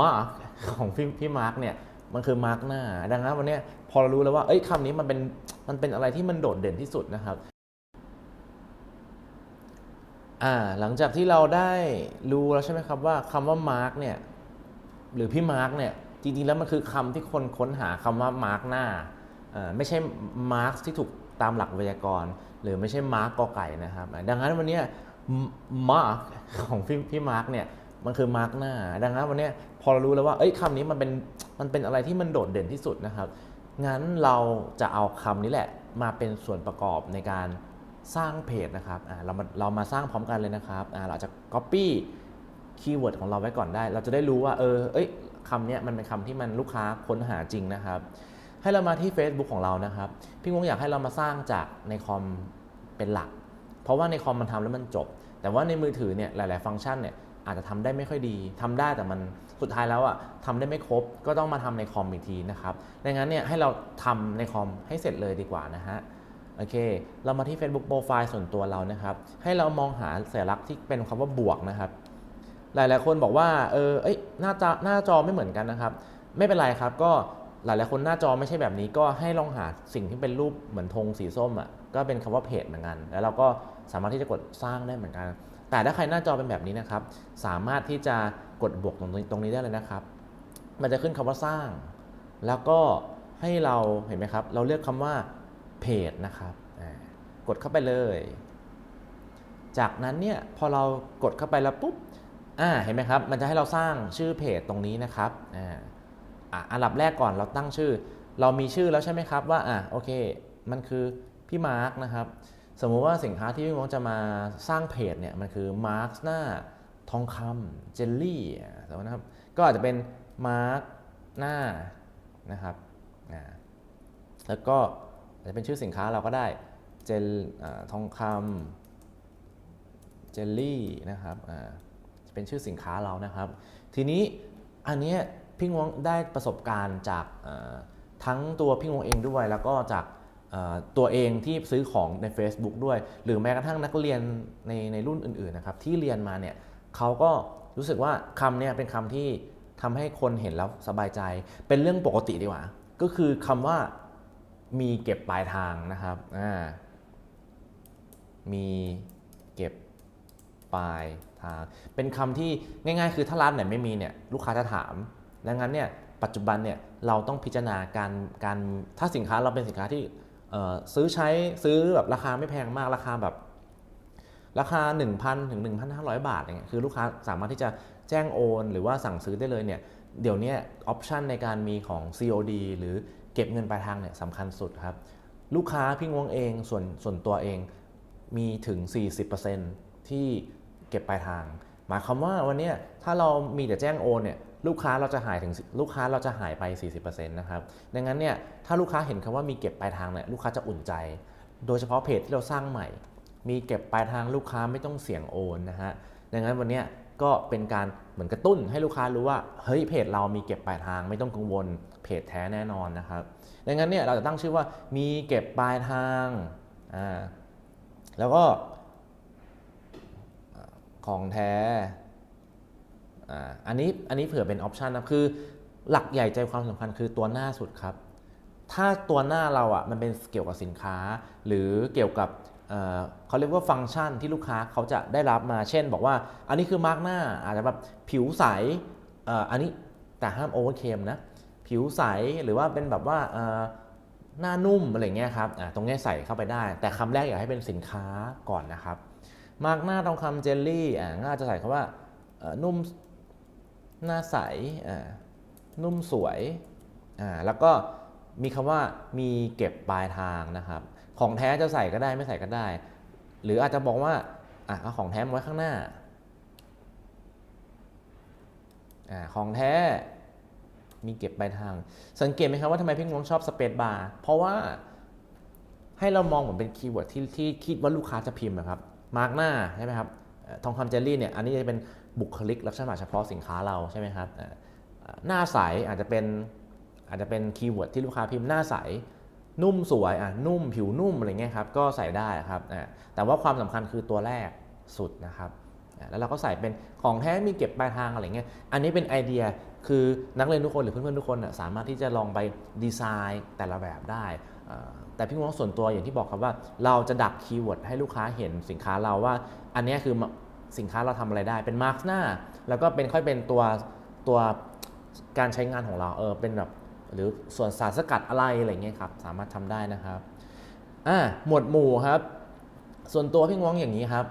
มาร์กของพี่พี่มาร์กเนี่ยมันคือมาร์กหน้า ดังนั้นวันนี้พอเรารู้แล้วว่าเอ้ยคำนี้มันเป็นมันเป็นอะไรที่มันโดดเด่นที่สุดนะครับอ่าหลังจากที่เราได้รู้แล้วใช่ไหมครับว่าคำว่ามาร์กเนี่ยหรือพี่มาร์กเนี่ยจริงๆแล้วมันคือคำที่คนค้นหาคำว่ามาร์กหน้าอ่าไม่ใช่มาร์กที่ถูกตามหลักไวยากรณ์หรือไม่ใช่มาร์กกอไก่นะครับ ดังนั้นวันนี้มาร์กของพี่พี่มาร์กเนี่ย มันคือมาร์กหน้า ดังนั้นวันนี้พอเรารู้แล้วว่า เอ้ยคำนี้มันเป็นมันเป็นอะไรที่มันโดดเด่นที่สุดนะครับ งั้นเราจะเอาคำนี้แหละมาเป็นส่วนประกอบในการสร้างเพจนะครับเรามาเรามาสร้างพร้อมกันเลยนะครับเราจะ copy คีย์เวิร์ดของเราไว้ก่อนได้ เราจะได้รู้ว่า เออ เอ้ยคำนี้มันเป็นคำที่มันลูกค้าค้นหาจริงนะครับ ให้เรามาที่ Facebook ของเรานะครับ พี่งงอยากให้เรามาสร้างจากในคอมเป็นหลัก เพราะว่าในคอมมันทำแล้วมันจบ แต่ว่าในมือถือเนี่ยหลาย ๆ ฟังก์ชันเนี่ย อาจจะทำได้ไม่ค่อยดีทำได้แต่มันสุดท้ายแล้วอะทำได้ไม่ครบก็ต้องมาทำในคอมอีกทีนะครับดังนั้นเนี่ยให้เราทำในคอมให้เสร็จเลยดีกว่านะฮะโอเค เรามาที่ Facebook Profile ส่วนตัวเรานะครับ ให้เรามองหาสัญลักษณ์ที่เป็นคำว่าบวกนะครับ หลายๆคนบอกว่าเออเอ้ยหน้าจอหน้าจอไม่เหมือนกันนะครับ ไม่เป็นไรครับก็หลายๆคนหน้าจอไม่ใช่แบบนี้ก็ให้ลองหาสิ่งที่เป็นรูปเหมือนธงสีส้มอะก็เป็นคำว่าเพจเหมือนกัน แล้วเราก็สามารถที่จะกดสร้างได้เหมือนกัน แต่ถ้าใครหน้าจอเป็นแบบนี้นะครับ สามารถที่จะกดบวกตรงนี้ตรงนี้ได้เลยนะครับ มันจะขึ้นคำว่าสร้าง แล้วก็ให้เราเห็นไหมครับ เราเลือกคำว่าเพจนะครับกดเข้าไปเลย จากนั้นเนี่ยพอเรากดเข้าไปแล้วปุ๊บอ่าเห็นไหมครับ มันจะให้เราสร้างชื่อเพจตรงนี้นะครับอ่าอันดับแรกก่อนเราตั้งชื่อ เรามีชื่อแล้วใช่ไหมครับว่าอะโอเค มันคือพี่มาร์กนะครับ สมมุติว่าสินค้าที่พี่มองจะมาสร้างเพจเนี่ยมันคือมาร์กหน้าทองคำเจลลี่สมมตินะครับก็อาจจะเป็นมาร์กหน้านะครับอ่าแล้วก็อาจจะเป็นชื่อสินค้าเราก็ได้เจลทองคำเจลลี่นะครับอ่าจะเป็นชื่อสินค้าเรานะครับ ทีนี้อันนี้พี่งวงได้ประสบการณ์จากทั้งตัวพี่งวงเองด้วยแล้วก็จาก ตัวเองที่ซื้อของใน Facebook ด้วย หรือแม้กระทั่งนักเรียนในในรุ่นอื่นๆนะครับที่เรียนมาเนี่ยเขาก็รู้สึกว่าคำเนี้ยเป็นคำที่ทำให้คนเห็นแล้วสบายใจ เป็นเรื่องปกติดีกว่า ก็คือคำว่ามีเก็บปลายทางนะครับอ่ามีเก็บปลายทาง เป็นคำที่ง่ายๆ คือถ้าร้านไหนไม่มีเนี่ยลูกค้าจะถาม ดังนั้นเนี่ยปัจจุบันเนี่ยเราต้องพิจารณาการการถ้าสินค้าเราเป็นสินค้าที่ ซื้อใช้ซื้อแบบราคาไม่แพงมากราคาแบบราคา 1,000ถึง1,500 บาทอย่างเงี้ยคือลูกค้าสามารถที่จะแจ้งโอน หรือว่าสั่งซื้อได้เลยเนี่ยเดี๋ยวนี้ออปชันในการมีของ COD หรือเก็บเงินปลายทางเนี่ยสำคัญสุดครับ ลูกค้าพี่งวงเองส่วนส่วนตัวเองมีถึง 40%ที่เก็บปลายทาง หมายความว่าวันนี้ถ้าเรามีแต่แจ้งโอนเนี่ย ลูกค้าเราจะหายถึงลูกค้าเราจะหายไป 40%นะครับดังนั้นเนี่ยถ้าลูกค้าเห็นคำว่ามีเก็บปลายทางเนี่ยลูกค้าจะอุ่นใจ โดยเฉพาะเพจที่เราสร้างใหม่ มีเก็บปลายทางลูกค้าไม่ต้องเสี่ยงโอนนะฮะดังนั้นวันนี้ก็เป็นการเหมือนกระตุ้นให้ลูกค้ารู้ว่าเฮ้ยเพจเรามีเก็บปลายทางไม่ต้องกังวลเพจแท้แน่นอนนะครับดังนั้นเนี่ยเราจะตั้งชื่อว่ามีเก็บปลายทางอ่าแล้วก็ของแท้ อันนี้อันนี้เผื่อเป็นออปชันนะคือหลักใหญ่ใจความสำคัญคือตัวหน้าสุดครับ ถ้าตัวหน้าเราอะมันเป็นเกี่ยวกับสินค้า หรือเกี่ยวกับเเขาเรียกว่าฟังก์ชันที่ลูกค้าเขาจะได้รับมาเช่น บอกว่า อันนี้คือมาร์กหน้าอาจจะแบบผิวใสออันนี้แต่ห้ามโอเวอร์เคมนะผิวใสหรือว่าเป็นแบบว่าหน้านุ่มอะไรเงี้ยครับตรงนี้ใส่เข้าไปได้ แต่คำแรกอยากให้เป็นสินค้าก่อนนะครับ มาร์กหน้าทองคำเจลลี่อะง่าจะใส่คำว่านุ่ม หน้าใสอ่านุ่มสวยอ่าแล้วก็มีคำว่ามีเก็บปลายทางนะครับ ของแท้จะใส่ก็ได้ไม่ใส่ก็ได้ หรืออาจจะบอกว่าอะเอาของแท้มาไว้ข้างหน้าอ่าของแท้มีเก็บปลายทาง สังเกตไหมครับว่าทำไมพี่งวงชอบสเปซบาร์เพราะว่าให้เรามองเหมือนเป็นคีย์เวิร์ดที่ที่คิดว่าลูกค้าจะพิมพ์นะครับมาร์กหน้าใช่ไหมครับทองคำเจลลี่เนี่ยอันนี้จะเป็น บุคลิกลักษณะเฉพาะสินค้าเราใช่ไหมครับเอ่อเอ่อหน้าใสอาจจะเป็นอาจจะเป็นคีย์เวิร์ดที่ลูกค้าพิมพ์หน้าใสนุ่มสวยอะนุ่มผิวนุ่มอะไรเงี้ยครับก็ใส่ได้ครับแต่ว่าความสำคัญคือตัวแรกสุดนะครับแล้วเราก็ใส่เป็นของแท้มีเก็บปลายทางอะไรเงี้ยอันนี้เป็นไอเดียคือนักเรียนทุกคนหรือเพื่อนๆทุกคนสามารถที่จะลองไปดีไซน์แต่ละแบบได้ แต่พี่มองส่วนตัวอย่างที่บอกครับว่าเราจะดักคีย์เวิร์ดให้ลูกค้าเห็นสินค้าเราว่า อันนี้คือ สินค้าเราทำอะไรได้เป็นมาร์กหน้า แล้วก็เป็นค่อยเป็นตัวตัวการใช้งานของเราเออเป็นแบบหรือส่วนสารสกัดอะไรอะไรเงี้ยครับสามารถทำได้นะครับอ่าหมวดหมู่ครับ ส่วนตัวพี่งวงอย่างนี้ครับ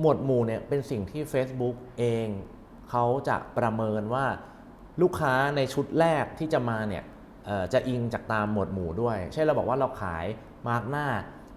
หมวดหมู่เนี่ยเป็นสิ่งที่ Facebook เองเขาจะประเมินว่าลูกค้าในชุดแรกที่จะมาเนี่ยจะอิงจากตามหมวดหมู่ด้วย เช่นเราบอกว่าเราขายมาร์กหน้า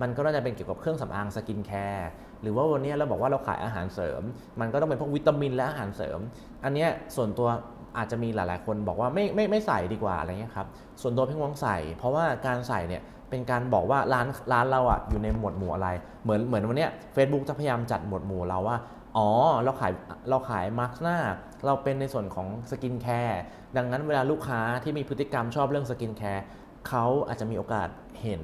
มันก็น่าจะเป็นเกี่ยวกับเครื่องสำอางสกินแคร์ หรือว่าวันนี้เราบอกว่าเราขายอาหารเสริม มันก็ต้องเป็นพวกวิตามินและอาหารเสริม อันเนี้ยส่วนตัวอาจจะมีหลาย ๆ คนบอกว่าไม่ไม่ไม่ใส่ดีกว่าอะไรเงี้ยครับ ส่วนตัวพี่งวงใส่ เพราะว่าการใส่เนี่ยเป็นการบอกว่าร้านร้านเราอะอยู่ในหมวดหมู่อะไร เหมือนเหมือนวันเนี้ย Facebook จะพยายามจัดหมวดหมู่เราว่า อ๋อ เราขายเราขายมาร์กหน้า เราเป็นในส่วนของสกินแคร์ดังนั้นเวลาลูกค้าที่มีพฤติกรรมชอบเรื่องสกินแคร์เขาอาจจะมีโอกาสเห็น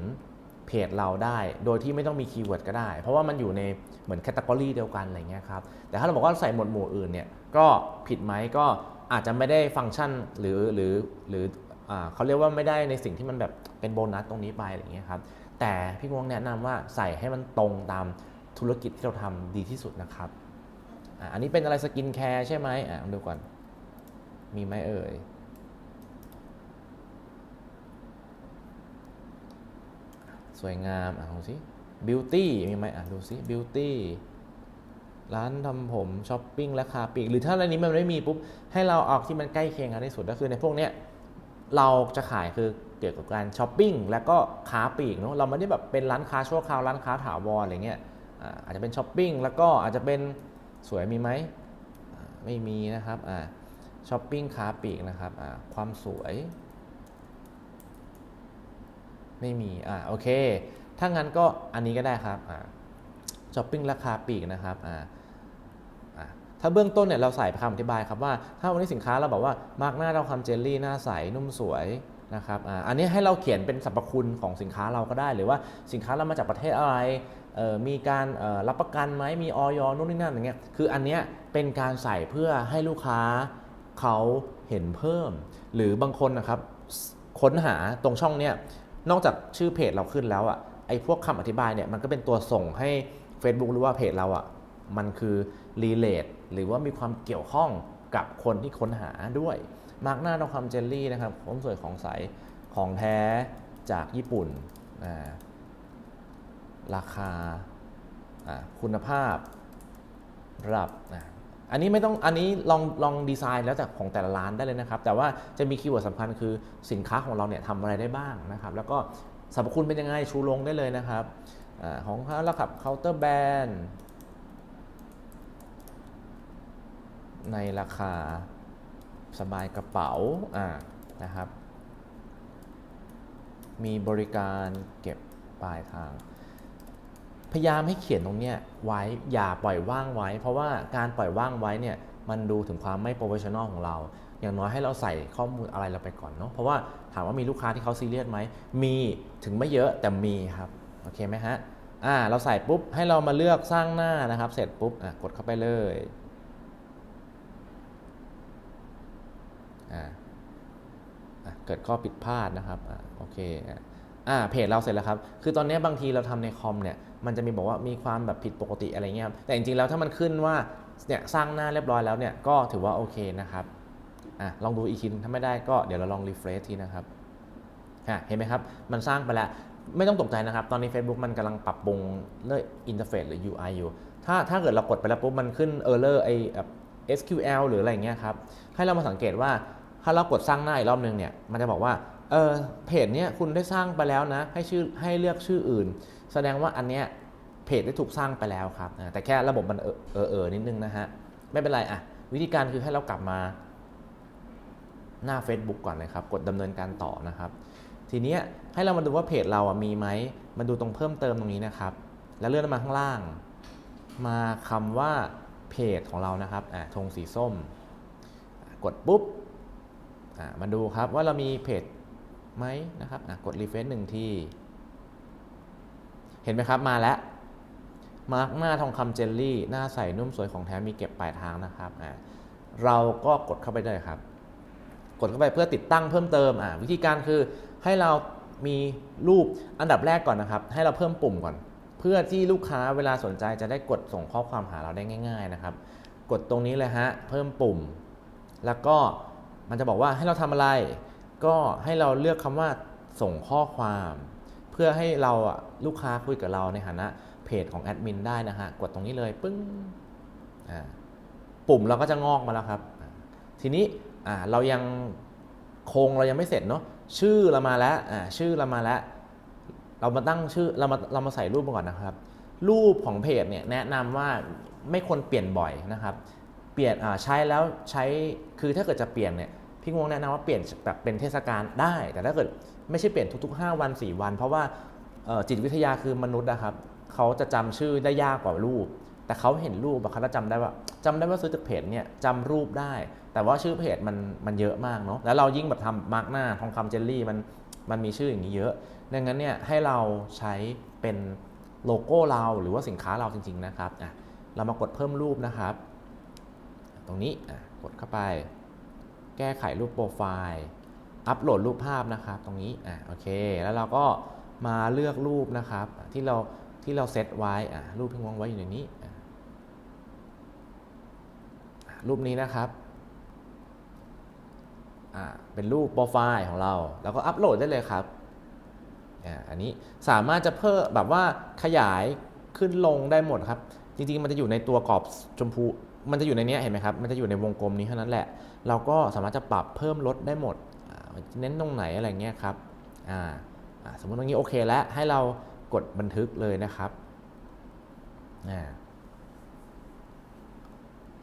เพจเราได้ โดยที่ไม่ต้องมีคีย์เวิร์ดก็ได้ เพราะว่ามันอยู่ในเหมือนแคตตากรีเดียวกันอะไรเงี้ยครับ แต่ถ้าเราบอกว่าใส่หมวดหมู่อื่นเนี่ยก็ผิดไหมก็อาจจะไม่ได้ฟังก์ชันหรือหรือหรืออเขาเรียกว่าไม่ได้ในสิ่งที่มันแบบเป็นโบนัสตรงนี้ไปอะไรเงี้ยครับ แต่พี่งวงแนะนำว่าใส่ให้มันตรงตามธุรกิจที่เราทำดีที่สุดนะครับออันนี้เป็นอะไรสกินแคร์ใช่ไหมอะดูก่อน มีไหมเอ่ย สวยงามอะดูสิบิวตี้มีไหมอะดูสิบิวตี้ร้านทำผมช้อปปิ้งราคาปีกหรือถ้าอันนี้มันไม่มีปุ๊บ ให้เราเอาที่มันใกล้เคียงกันที่สุดก็คือในพวกเนี้ยเราจะขายคือเกี่ยวกับการช้อปปิ้งแล้วก็ค้าปีกเนาะเราไม่ได้แบบเป็นร้านค้าชั่วคราวร้านค้าถาวรอะไรเงี้ยอาอาจจะเป็นช้อปปิ้งแล้วก็อาจจะเป็นสวยมีไหมไม่มีนะครับอ่าช้อปปิ้งค้าปีกนะครับอ่าความสวย ไม่มี อ่าโอเค ถ้างั้นก็อันนี้ก็ได้ครับ อ่าช้อปปิ้งราคาปีกนะครับ อ่าอะถ้าเบื้องต้นเนี่ยเราใส่คำอธิบายครับว่า ถ้าวันนี้สินค้าเราบอกว่ามาร์กหน้าเราความเจลลี่หน้าใสนุ่มสวยนะครับอ่าอันนี้ให้เราเขียนเป็นสรรพคุณของสินค้าเราก็ได้ หรือว่าสินค้าเรามาจากประเทศอะไรเอ่อมีการเอ่อรับประกันไหมมีออยนู่นนี่นั่นอย่างเงี้ย คืออันเนี้ยเป็นการใส่เพื่อให้ลูกค้าเขาเห็นเพิ่ม หรือบางคนนะครับค้นหาตรงช่องเนี้ย นอกจากชื่อเพจเราขึ้นแล้วอะไอ้พวกคำอธิบายเนี่ยมันก็เป็นตัวส่งให้ Facebook รู้ว่าเพจเราอะมันคือ relate หรือว่ามีความเกี่ยวข้องกับคนที่ค้นหาด้วยมาร์กหน้าทองคำเจลลี่นะครับผมสวยของใสของแท้จากญี่ปุ่นราคาอ่าคุณภาพระดับ อันนี้ไม่ต้องอันนี้ลองลองดีไซน์แล้วแต่ของแต่ละร้านได้เลยนะครับ แต่ว่าจะมีคีย์เวิร์ดสำคัญคือสินค้าของเราเนี่ยทำอะไรได้บ้างนะครับ แล้วก็สรรพคุณเป็นยังไงชูลงได้เลยนะครับอของเขาแล้วครับเคาน์เตอร์แบรนด์ในราคาสบายกระเป๋าอ่านะครับ มีบริการเก็บปลายทาง พยายามให้เขียนตรงเนี้ยไว้อย่าปล่อยว่างไว้ เพราะว่าการปล่อยว่างไว้เนี่ยมันดูถึงความไม่โปรเฟชชั่นอลของเรา อย่างน้อยให้เราใส่ข้อมูลอะไรเราไปก่อนเนาะเพราะว่าถามว่ามีลูกค้าที่เขาซีเรียสไหมมีถึงไม่เยอะแต่มีครับโอเคไหมฮะอ่าเราใส่ปุ๊บให้เรามาเลือกสร้างหน้านะครับ เสร็จปุ๊บอะกดเข้าไปเลยอ่าอะเกิดข้อผิดพลาดนะครับอ่าโอเคอะอ่าเพจเราเสร็จแล้วครับ คือตอนนี้บางทีเราทำในคอมเนี่ย มันจะมีบอกว่ามีความแบบผิดปกติอะไรเงี้ยแต่จริงๆแล้วถ้ามันขึ้นว่าเนี่ยสร้างหน้าเรียบร้อยแล้วเนี่ยก็ถือว่าโอเคนะครับอะลองดูอีกทีนึงถ้าไม่ได้ก็เดี๋ยวเราลองรีเฟรชทีนะครับอะเห็นไหมครับ มันสร้างไปแล้วไม่ต้องตกใจนะครับ ตอนนี้ Facebook มันกำลังปรับปรุงเรื่องอินเทอร์เฟซหรือ UI อยู่ ถ้าถ้าเกิดเรากดไปแล้วปุ๊บมันขึ้น error ไอแบบ SQL หรืออะไรเงี้ยครับ ให้เรามาสังเกตว่าถ้าเรากดสร้างหน้าอีกรอบนึงเนี่ย มันจะบอกว่า เออเพจเนี้ยคุณได้สร้างไปแล้วนะ ให้ชื่อให้เลือกชื่ออื่น แสดงว่าอันเนี้ยเพจได้ถูกสร้างไปแล้วครับ แต่แค่ระบบมันเออเออนิดนึงนะฮะ ไม่เป็นไรอะ วิธีการคือให้เรากลับมาหน้า Facebook ก่อนเลยครับ กดดำเนินการต่อนะครับ ทีนี้ให้เรามาดูว่าเพจเราอะมีไหมมาดูตรงเพิ่มเติมตรงนี้นะครับ แล้วเลื่อนมาข้างล่าง มาคำว่าเพจของเรานะครับอ่าธงสีส้ม กดปุ๊บอะมาดูครับว่าเรามีเพจไหมนะครับอะกดรีเฟรชหนึ่งที เห็นไหมครับมาแล้วมาร์กหน้าทองคำเจลลี่ หน้าใสนุ่มสวยของแท้มีเก็บปลายทางนะครับอ่าเราก็กดเข้าไปเลยครับ กดเข้าไปเพื่อติดตั้งเพิ่มเติมอ่าวิธีการคือให้เรามีรูปอันดับแรกก่อนนะครับ ให้เราเพิ่มปุ่มก่อน เพื่อที่ลูกค้าเวลาสนใจจะได้กดส่งข้อความหาเราได้ง่าย ๆนะครับ กดตรงนี้เลยฮะเพิ่มปุ่ม แล้วก็มันจะบอกว่าให้เราทำอะไร ก็ให้เราเลือกคำว่าส่งข้อความ พื่อให้เราอะลูกค้าคุยกับเราในฐานะเพจของแอดมินได้นะฮะ กดตรงนี้เลยปึ้งปุ่มเราก็จะงอกมาแล้วครับ ทีนี้เรายังโครงเรายังไม่เสร็จเนาะชื่อเรามาแล้วชื่อเรามาแล้ว เรามาตั้งชื่อเรามาเรามาใส่รูปมาก่อนนะครับ รูปของเพจเนี่ยแนะนำว่าไม่ควรเปลี่ยนบ่อยนะครับ เปลี่ยนใช้แล้วใช้คือถ้าเกิดจะเปลี่ยนเนี่ย พี่งวงแนะนำว่าเปลี่ยนแบบเป็นเทศกาลได้ แต่ถ้าเกิดไม่ใช่เปลี่ยนทุก ๆ 5 วัน 4 วัน เพราะว่าจิตวิทยาคือมนุษย์นะครับเขาจะจำชื่อได้ยากกว่ารูป แต่เขาเห็นรูปเขาจะจำได้ว่าจำได้ว่าซื้อจากเพจเนี่ยจำรูปได้ แต่ว่าชื่อเพจมันมันเยอะมากเนาะแล้วเรายิ่งแบบทำมาร์กหน้าทองคำเจลลี่มันมันมีชื่ออย่างนี้เยอะ ดังนั้นเนี่ยให้เราใช้เป็นโลโก้เราหรือว่าสินค้าเราจริง ๆ นะครับอะเรามากดเพิ่มรูปนะครับ ตรงนี้อะกดเข้าไป แก้ไขรูปโปรไฟล์อัปโหลดรูปภาพนะครับตรงนี้อะโอเคแล้วเราก็มาเลือกรูปนะครับที่เราที่เราเซตไว้อะรูปที่วางไว้อยู่ในนี้ รูปนี้นะครับอะเป็นรูปโปรไฟล์ของเรา แล้วก็อัปโหลดได้เลยครับอ่าอันนี้สามารถจะเพิ่มแบบว่าขยายขึ้นลงได้หมดครับ จริงๆ มันจะอยู่ในตัวกรอบชมพูมันจะอยู่ในนี้เห็นไหมครับ มันจะอยู่ในวงกลมนี้เท่านั้นแหละ เราก็สามารถจะปรับเพิ่มลดได้หมด เน้นตรงไหนอะไรเงี้ยครับสมมติตรงนี้โอเคแล้วให้เรากดบันทึกเลยนะครับอ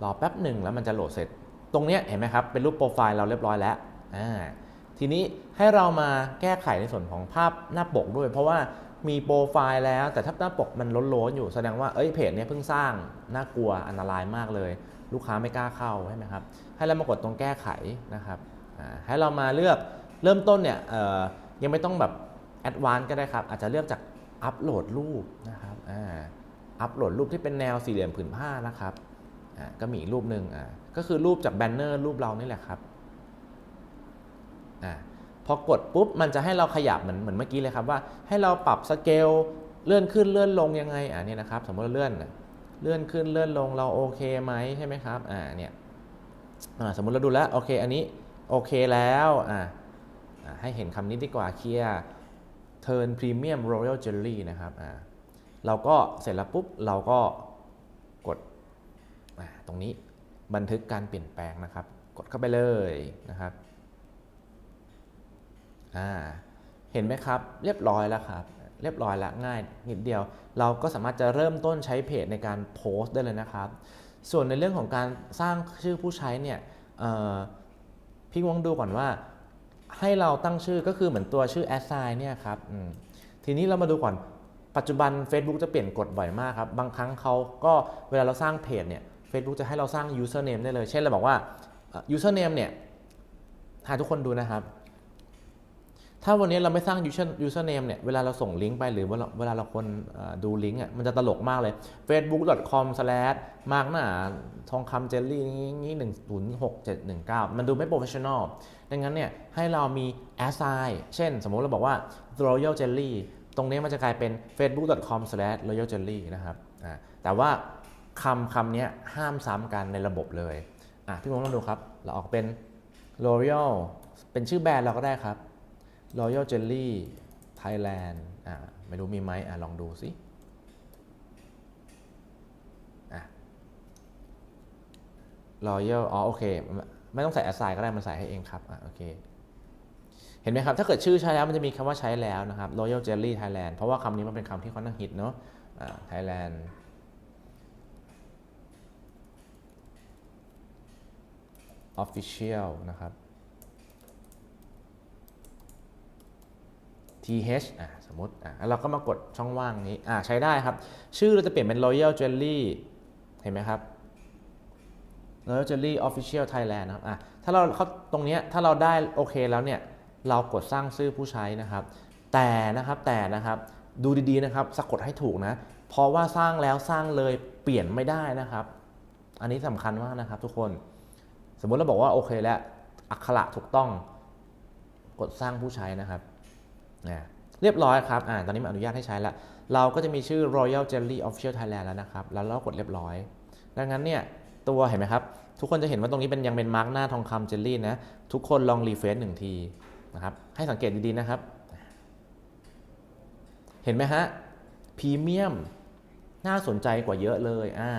รอแป๊บหนึ่งแล้วมันจะโหลดเสร็จ ตรงเนี้ยเห็นไหมครับเป็นรูปโปรไฟล์เราเรียบร้อยแล้วทีนี้ให้เรามาแก้ไขในส่วนของภาพหน้าปกด้วย เพราะว่ามีโปรไฟล์แล้วแต่ถ้าหน้าปกมันล้นๆอยู่แสดงว่าเอ้ยเพจเนี้ยเพิ่งสร้างน่ากลัวอันตรายมากเลย ลูกค้าไม่กล้าเข้าใช่ไหมครับให้เรามากดตรงแก้ไขนะครับให้เรามาเลือกเริ่มต้นเนี่ยยังไม่ต้องแบบแอดวานก็ได้ครับ อาจจะเลือกจากอัปโหลดรูปนะครับอัปโหลดรูปที่เป็นแนวสี่เหลี่ยมผืนผ้านะครับก็มีรูปหนึ่งก็คือรูปจากแบนเนอร์รูปเรานี่แหละครับอพอกดปุ๊บมันจะให้เราขยับเหมือนเหมือนเมื่อกี้เลยครับว่าให้เราปรับสเกลเลื่อนขึ้นเลื่อนลงยังไงอะเนี่นะครับสมมติเราเลื่อน เลื่อนขึ้นเลื่อนลงเราโอเคไหมใช่ไหมครับอ่าเนี่ยอ่าสมมุติเราดูแล้วโอเคอันนี้โอเคแล้วอ่าให้เห็นคำนี้ดีกว่าเคลียร์ Turn Premium Royal Jelly นะครับอ่าเราก็เสร็จแล้วปุ๊บเราก็กดอ่าตรงนี้บันทึกการเปลี่ยนแปลงนะครับ กดเข้าไปเลยนะครับอ่าเห็นไหมครับ เรียบร้อยแล้วครับ เรียบร้อยล้วง่ายนิดเดียว เราก็สามารถจะเริ่มต้นใช้เพจในการโพสต์ได้เลยนะครับ ส่วนในเรื่องของการสร้างชื่อผู้ใช้เนี่ยพี่วงดูก่อนว่าให้เราตั้งชื่อก็คือเหมือนตัวชื่อ assign เนี่ยครับทีนี้เรามาดูก่อนปัจจุบัน Facebook จะเปลี่ยนกฎบ่อยมากครับ บางครั้งเขาก็เวลาเราสร้างเพจเนี่ย Facebook จะให้เราสร้าง username ได้เลย เช่นเราบอกว่าเอ่อ username เนี่ยให้ทุกคนดูนะครับ ถ้าวันนี้เราไม่สร้าง user username เนี่ย เวลาเราส่งลิงก์ไปหรือว่าเวลาเราคนดูลิงก์อะ มันจะตลกมากเลย facebook.com slash มากหนาทองคำเจลลี่นี้หนึ่งศูนย์หกเจ็ดหนึ่งเก้ามันดูไม่ professional ดังนั้นเนี่ย ให้เรามี assign เช่น สมมุติเราบอกว่า royal jelly ตรงนี้มันจะกลายเป็น facebook.com slash royal jelly นะครับ แต่ว่าคำคำนี้ห้ามซ้ำกันในระบบเลย อะ พี่มงลองดูครับ เราออกเป็น royal เป็นชื่อแบรนด์เราก็ได้ครับ Royal Jelly Thailand อ่าไม่รู้มีไหมอ่าลองดูสิอะ Royal อ๋อโอเค ไม่ต้องใส่ assign ก็ได้ มันใส่ให้เองครับอะโอเค เห็นไหมครับ ถ้าเกิดชื่อใช้แล้วมันจะมีคำว่าใช้แล้วนะครับ Royal Jelly Thailand เพราะว่าคำนี้มันเป็นคำที่ค่อนข้างฮิตเนาะอ่า Thailand Official นะครับ th อะสมมติอะแล้วเราก็มากดช่องว่างนี้อะใช้ได้ครับ ชื่อเราจะเปลี่ยนเป็น royal jelly เห็นไหมครับ royal jelly official thailand นะครับอะถ้าเราเขาตรงเนี้ยถ้าเราได้โอเคแล้วเนี่ยเรากดสร้างชื่อผู้ใช้นะครับ แต่นะครับแต่นะครับดูดีๆนะครับสะกดให้ถูกนะ เพราะว่าสร้างแล้วสร้างเลยเปลี่ยนไม่ได้นะครับ อันนี้สำคัญมากนะครับทุกคน สมมุติเราบอกว่าโอเคแล้วอักขระถูกต้องกดสร้างผู้ใช้นะครับ นะเรียบร้อยครับอ่าตอนนี้มันอนุญาตให้ใช้แล้วเราก็จะมีชื่อ Royal Jelly Official Thailand แล้วนะครับ แล้วเรากดเรียบร้อย ดังนั้นเนี่ยตัวเห็นไหมครับ ทุกคนจะเห็นว่าตรงนี้เป็นยังเป็นมาร์กหน้าทองคำเจลลี่นะ ทุกคนลองรีเฟรชหนึ่งทีนะครับให้สังเกตดีๆนะครับ เห็นไหมฮะพรีเมียมน่าสนใจกว่าเยอะเลยอ่า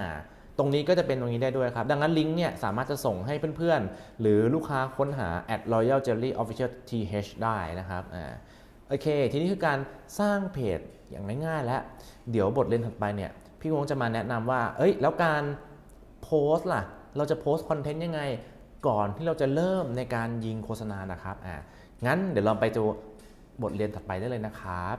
ตรงนี้ก็จะเป็นตรงนี้ได้ด้วยครับ ดังนั้นลิงก์เนี่ยสามารถจะส่งให้เพื่อนๆ หรือลูกค้าค้นหา at royal jelly official th ได้นะครับอ่า โอเค ทีนี้คือการสร้างเพจอย่างง่ายๆแล้ว เดี๋ยวบทเรียนถัดไปเนี่ย พี่วงจะมาแนะนำว่า เอ้ย แล้วการโพสต์ล่ะ เราจะโพสต์คอนเทนต์ยังไง ก่อนที่เราจะเริ่มในการยิงโฆษณานะครับ อ่า งั้นเดี๋ยวเราไปดูบทเรียนถัดไปได้เลยนะครับ